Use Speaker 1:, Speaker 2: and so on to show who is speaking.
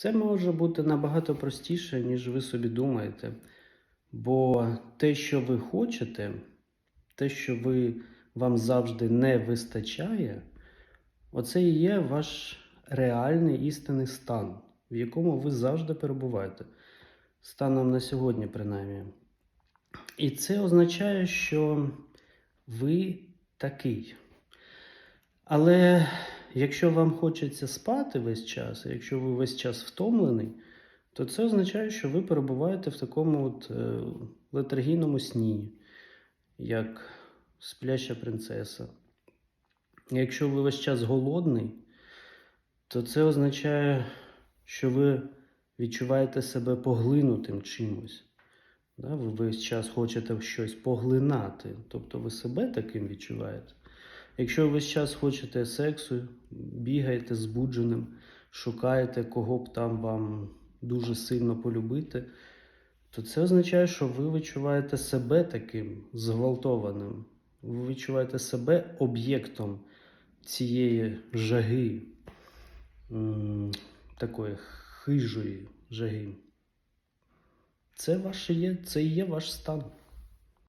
Speaker 1: Все може бути набагато простіше, ніж ви собі думаєте. Бо те, що ви хочете, те, що ви, вам завжди не вистачає, оце і є ваш реальний істинний стан, в якому ви завжди перебуваєте. Станом на сьогодні, принаймні. І це означає, що ви такий. Але якщо вам хочеться спати весь час, якщо ви весь час втомлений, то це означає, що ви перебуваєте в такому от е, летаргійному сні, як спляча принцеса. Якщо ви весь час голодний, то це означає, що ви відчуваєте себе поглинутим чимось. Да? Ви весь час хочете щось поглинати, тобто ви себе таким відчуваєте. Якщо ви час хочете сексу, бігаєте збудженим, шукаєте кого б там вам дуже сильно полюбити, то це означає, що ви відчуваєте себе таким зґвалтованим. Ви відчуваєте себе об'єктом цієї жаги, такої хижої жаги. Це ваше є, це і є ваш стан.